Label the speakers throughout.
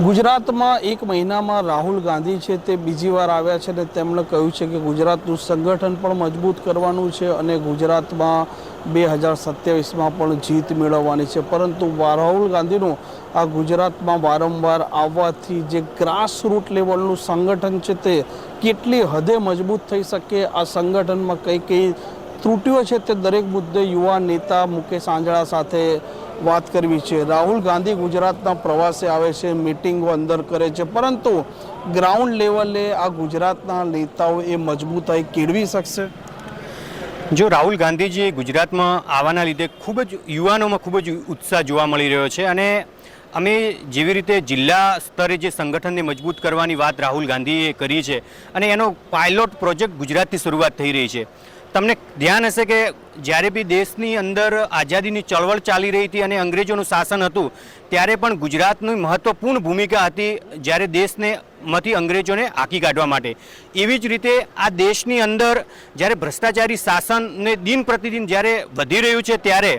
Speaker 1: ગુજરાતમાં એક મહિનામાં રાહુલ ગાંધી છે તે બીજી વાર આવ્યા છે અને તેમણે કહ્યું છે કે ગુજરાતનું સંગઠન પણ મજબૂત કરવાનું છે અને ગુજરાતમાં બે હજાર સત્યાવીસમાં પણ જીત મેળવવાની છે. પરંતુ રાહુલ ગાંધીનું આ ગુજરાતમાં વારંવાર આવવાથી જે ગ્રાસરૂટ લેવલનું સંગઠન છે તે કેટલી હદે મજબૂત થઈ શકે, આ સંગઠનમાં કઈ કઈ ત્રુટીઓ છે તે દરેક મુદ્દે યુવા નેતા મુકેશ આંજળા સાથે વાત કરવી છે. રાહુલ ગાંધી ગુજરાતના પ્રવાસે આવે છે મિટિંગો અંદર કરે છે. પરંતુ ગ્રાઉન્ડ લેવલે આ ગુજરાતના નેતાઓ એ મજબૂતાઈ કેળવી શકશે?
Speaker 2: જો રાહુલ ગાંધીજી ગુજરાતમાં આવવાના લીધે ખૂબ જ યુવાનોમાં ખૂબ જ ઉત્સાહ જોવા મળી રહ્યો છે અને અમે જેવી રીતે જિલ્લા સ્તરે જે સંગઠનને મજબૂત કરવાની વાત રાહુલ ગાંધીએ કરી છે અને એનો પાયલોટ પ્રોજેક્ટ ગુજરાતથી શરૂઆત થઈ રહી છે. તમને ધ્યાન હશે કે જ્યારે બી દેશની અંદર આઝાદીની ચળવળ ચાલી રહી હતી અને અંગ્રેજોનું શાસન હતું, ત્યારે પણ ગુજરાતની મહત્વપૂર્ણ ભૂમિકા હતી જ્યારે દેશને માંથી અંગ્રેજોને હાંકી કાઢવા માટે. એવી જ રીતે આ દેશની અંદર જ્યારે ભ્રષ્ટાચારી શાસનને દિન પ્રતિદિન જ્યારે વધી રહ્યું છે, ત્યારે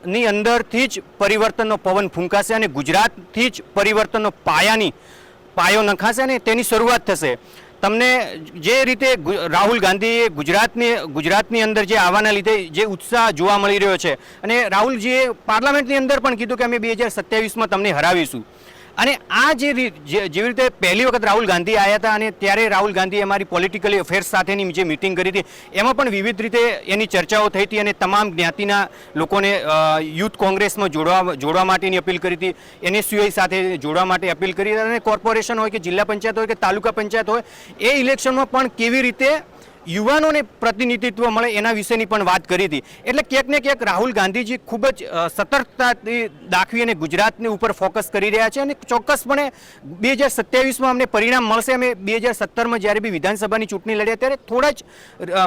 Speaker 2: ગુજરાતની અંદરથી જ પરિવર્તનનો પવન ફૂંકાશે અને ગુજરાતથી જ પરિવર્તનનો પાયાની પાયો નખાશે અને તેની શરૂઆત થશે. તમને જે રીતે રાહુલ ગાંધીએ ગુજરાતની ગુજરાતની અંદર જે આવવાના લીધે જે ઉત્સાહ જોવા મળી રહ્યો છે. અને રાહુલજીએ પાર્લામેન્ટની અંદર પણ કીધું કે અમે બે હજાર સત્યાવીસમાં તમને હરાવીશું. અને આ જે જેવી રીતે પહેલી વખત રાહુલ ગાંધી આવ્યા હતા અને ત્યારે રાહુલ ગાંધીએ અમારી પોલિટિકલ અફેર્સ સાથેની જે મિટિંગ કરી હતી, એમાં પણ વિવિધ રીતે એની ચર્ચાઓ થઈ હતી અને તમામ જ્ઞાતિના લોકોને યુથ કોંગ્રેસમાં જોડવા જોડવા માટેની અપીલ કરી હતી એનએસયુઆઈ સાથે જોડવા માટે અપીલ કરી અને કોર્પોરેશન હોય કે જિલ્લા પંચાયત હોય કે તાલુકા પંચાયત હોય, એ ઇલેક્શનમાં પણ કેવી રીતે યુવાનોને પ્રતિનિધિત્વ મળે એના વિશેની પણ વાત કરી હતી. એટલે ક્યાંક ને ક્યાંક રાહુલ ગાંધીજી ખૂબ જ સતર્કતાથી દાખવી અને ગુજરાતની ઉપર ફોકસ કરી રહ્યા છે અને ચોક્કસપણે બે હજાર સત્યાવીસમાં અમને પરિણામ મળશે. અમે બે હજાર સત્તરમાં જ્યારે બી વિધાનસભાની ચૂંટણી લડ્યા ત્યારે થોડા જ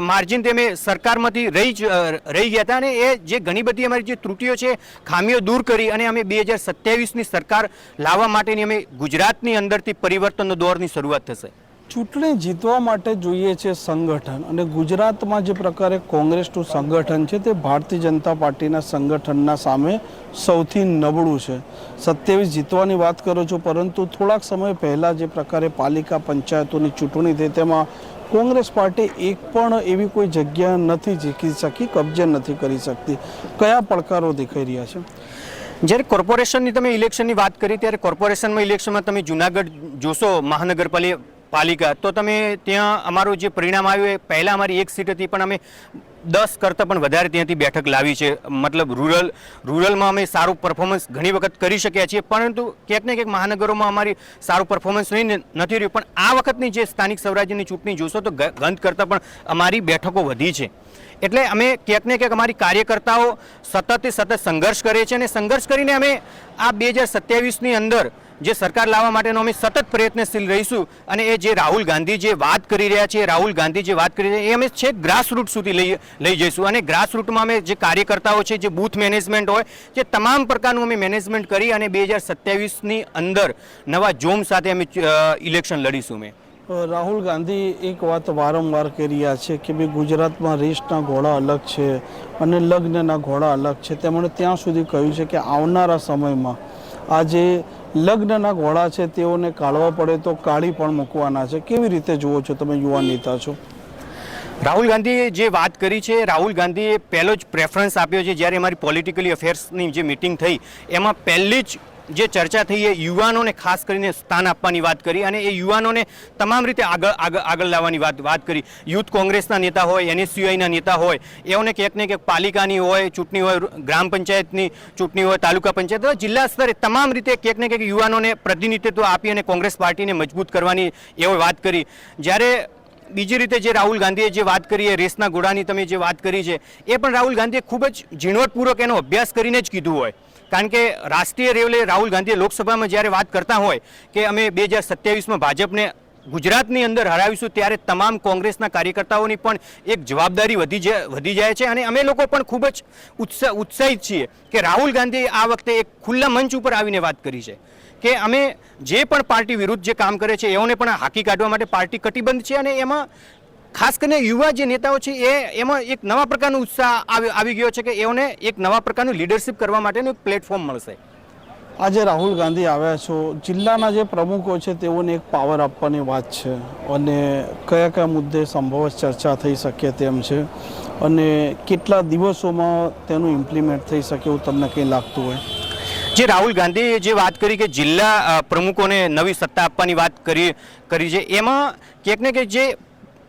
Speaker 2: માર્જિન માર્જિનથી અમે સરકારમાંથી રહી જ, રહી ગયા હતા અને એ જે ઘણી બધી અમારી જે ત્રુટીઓ છે ખામીઓ દૂર કરી અને અમે બે હજાર સત્યાવીસની સરકાર લાવવા માટેની અમે ગુજરાતની અંદરથી પરિવર્તનનો દોરની શરૂઆત થશે.
Speaker 1: ચૂંટણી જીતવા માટે જોઈએ છે સંગઠન અને ગુજરાતમાં જે પ્રકારે કોંગ્રેસનું સંગઠન છે તે ભારતીય જનતા પાર્ટીના સંગઠનના સામે સૌથી નબળું છે. સત્યાવીસ જીતવાની વાત કરો છો, પરંતુ થોડાક સમય પહેલાં જે પ્રકારે પાલિકા પંચાયતોની ચૂંટણી થઈ તેમાં કોંગ્રેસ પાર્ટી એક પણ એવી કોઈ જગ્યા નથી જીતી શકી કબજે નથી કરી શકતી. કયા પડકારો દેખાઈ રહ્યા છે?
Speaker 2: જ્યારે કોર્પોરેશનની તમે ઇલેક્શનની વાત કરી, ત્યારે કોર્પોરેશનમાં ઇલેક્શનમાં તમે જુનાગઢ જોશો, મહાનગરપાલિકા પાલિકા. તો તમે ત્યાં અમારું જે પરિણામ આવ્યું એ પહેલાં અમારી એક સીટ હતી, પણ અમે દસ કરતાં પણ વધારે ત્યાંથી બેઠક લાવી છે. મતલબ રૂરલ, રૂરલમાં અમે સારું પરફોર્મન્સ ઘણી વખત કરી શક્યા છીએ, પરંતુ ક્યાંક ને ક્યાંક મહાનગરોમાં અમારી સારું પરફોર્મન્સ નહીં નથી રહ્યું. પણ આ વખતની જે સ્થાનિક સ્વરાજ્યની ચૂંટણી જોશો તો ગંધ કરતાં પણ અમારી બેઠકો વધી છે. એટલે અમે ક્યાંક ને ક્યાંક અમારી કાર્યકર્તાઓ સતત સતત સંઘર્ષ કરે છે અને સંઘર્ષ કરીને અમે આ બે હજાર સત્યાવીસની અંદર જે સરકાર લાવવા માટેનો અમે સતત પ્રયત્નશીલ રહીશું અને એ જે રાહુલ ગાંધી જે વાત કરી રહ્યા છે રાહુલ ગાંધી જે વાત કરી રહ્યા એ અમે છેક ગ્રાસ રૂટ સુધી લઈ લઈ જઈશું. અને ગ્રાસ રૂટમાં અમે જે કાર્યકર્તાઓ છે, જે બૂથ મેનેજમેન્ટ હોય, જે તમામ પ્રકારનું અમે મેનેજમેન્ટ કરી અને બે હજાર સત્યાવીસની અંદર નવા જોમ સાથે અમે ઇલેક્શન લડીશું અમે.
Speaker 1: રાહુલ ગાંધી એક વાત વારંવાર કરી રહ્યા છે કે ભાઈ ગુજરાતમાં રેસના ઘોડા અલગ છે અને લગ્નના ઘોડા અલગ છે. તેમણે ત્યાં સુધી કહ્યું છે કે આવનારા સમયમાં આ જે લગ્નના ઘોડા છે તેઓને કાઢવા પડે તો કાઢી પણ મૂકવાના છે. કેવી રીતે જુઓ છો તમે યુવા નેતા છો?
Speaker 2: રાહુલ ગાંધીએ જે વાત કરી છે, રાહુલ ગાંધીએ પહેલો જ પ્રેફરન્સ આપ્યો છે જ્યારે અમારી પોલિટિકલી અફેર્સની જે મિટિંગ થઈ, એમાં પહેલી જ જે ચર્ચા થઈ એ યુવાનોને ખાસ કરીને સ્થાન આપવાની વાત કરી અને એ યુવાનોને તમામ રીતે આગળ આગળ આગળ લાવવાની વાત વાત કરી. યુથ કોંગ્રેસના નેતા હોય, એનએસયુઆઈના નેતા હોય, એઓને ક્યાંક ને ક્યાંક પાલિકાની હોય, ચૂંટણી હોય, ગ્રામ પંચાયતની ચૂંટણી હોય, તાલુકા પંચાયત જિલ્લા સ્તરે તમામ રીતે ક્યાંક ને ક્યાંક યુવાનોને પ્રતિનિધિત્વ આપી અને કોંગ્રેસ પાર્ટીને મજબૂત કરવાની એવો વાત કરી. જ્યારે બીજી રીતે જે રાહુલ ગાંધીએ જે વાત કરી, એ રેસના ઘોડાની તમે જે વાત કરી છે, એ પણ રાહુલ ગાંધીએ ખૂબ જ ઝીણવટપૂર્વક એનો અભ્યાસ કરીને જ કીધું હોય. કારણ કે રાષ્ટ્રીય લેવલે રાહુલ ગાંધીએ લોકસભામાં જ્યારે વાત કરતા હોય કે અમે બે હજાર સત્યાવીસમાં ભાજપને ગુજરાતની અંદર હરાવીશું, ત્યારે તમામ કોંગ્રેસના કાર્યકર્તાઓની પણ એક જવાબદારી વધી વધી જાય છે. અને અમે લોકો પણ ખૂબ જ ઉત્સાહ ઉત્સાહિત છીએ કે રાહુલ ગાંધીએ આ વખતે એક ખુલ્લા મંચ ઉપર આવીને વાત કરી છે. કે અમે જે પણ પાર્ટી વિરુદ્ધ જે કામ કરે છે, એઓને પણ હાકી કાઢવા માટે પાર્ટી કટિબંધ છે અને એમાં ખાસ કરીને યુવા જે નેતાઓ છે, એ એમાં એક નવા પ્રકારનો ઉત્સાહ આવી ગયો છે કે એઓને એક નવા પ્રકારનું લીડરશિપ કરવા માટેનું પ્લેટફોર્મ મળશે.
Speaker 1: આજે રાહુલ ગાંધી આવ્યા છો. જિલ્લાના જે પ્રમુખો છે, તેઓને એક પાવર આપવાની વાત છે અને કયા કયા મુદ્દે સંભવત ચર્ચા થઈ શકે તેમ છે અને કેટલા દિવસોમાં તેનું ઇમ્પ્લિમેન્ટ થઈ શકે એવું તમને કંઈ લાગતું હોય?
Speaker 2: જે રાહુલ ગાંધીએ જે વાત કરી કે જિલ્લા પ્રમુખોને નવી સત્તા આપવાની વાત કરી કરી છે, એમાં ક્યાંક ને ક્યાંક જે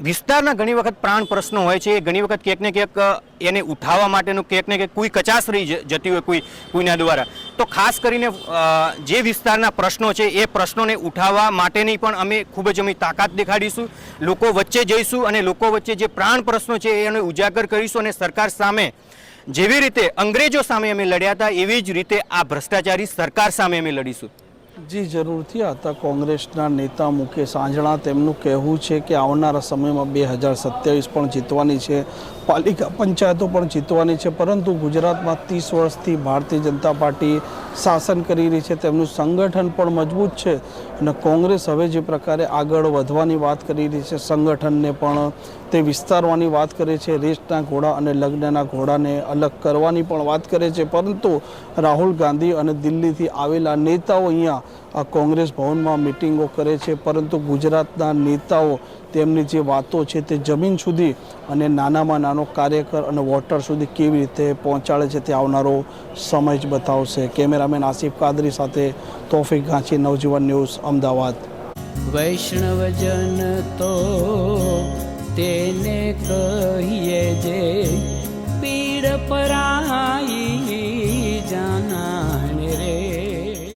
Speaker 2: વિસ્તારના ઘણી વખત પ્રાણ પ્રશ્નો હોય છે, એ ઘણી વખત ક્યાંક ને ક્યાંક એને ઉઠાવવા માટેનું ક્યાંક ને ક્યાંક કોઈ કચાશ રહી જતી હોય કોઈ કોઈના દ્વારા. તો ખાસ કરીને જે વિસ્તારના પ્રશ્નો છે, એ પ્રશ્નોને ઉઠાવવા માટેની પણ અમે ખૂબ જ અમે તાકાત દેખાડીશું. લોકો વચ્ચે જઈશું અને લોકો વચ્ચે જે પ્રાણ પ્રશ્નો છે, એને ઉજાગર કરીશું અને સરકાર સામે જેવી રીતે અંગ્રેજો સામે અમે લડ્યા હતા, એવી જ રીતે આ ભ્રષ્ટાચારી સરકાર સામે અમે લડીશું.
Speaker 1: જી, જરૂરથી. હતા કોંગ્રેસના નેતા મુકેશ આંજણા તેમનું કહેવું છે કે આવનારા સમયમાં બે હજાર સત્યાવીસ પણ જીતવાની છે. પાલિકા પંચાયતો પણ જીતવાની છે, પરંતુ ગુજરાતમાં ત્રીસ વર્ષથી ભારતીય જનતા પાર્ટી શાસન કરી રહી છે, તેમનું સંગઠન પણ મજબૂત છે અને કોંગ્રેસ હવે જે પ્રકારે આગળ વધવાની વાત કરી રહી છે, સંગઠનને પણ તે વિસ્તારવાની વાત કરે છે, રેસના ઘોડા અને લગ્નના ઘોડાને અલગ કરવાની પણ વાત કરે છે, પરંતુ રાહુલ ગાંધી અને દિલ્હીથી આવેલા નેતાઓ અહીંયા કોંગ્રેસ ભવનમાં મિટિંગો કરે છે, પરંતુ ગુજરાતના નેતાઓ તેમની જે વાતો છે તે જમીન સુધી અને નાનામાં નાનો કાર્યકર અને વોટર સુધી કેવી રીતે પહોંચાડે છે તે આવનારો સમય જ બતાવશે. કેમેરામેન આસિફ કાદરી સાથે તોફિક ગાંચી, નવજીવન ન્યૂઝ, અમદાવાદ.
Speaker 3: વૈષ્ણવજન તો તેને કહીએ જે પીડ પરાઈ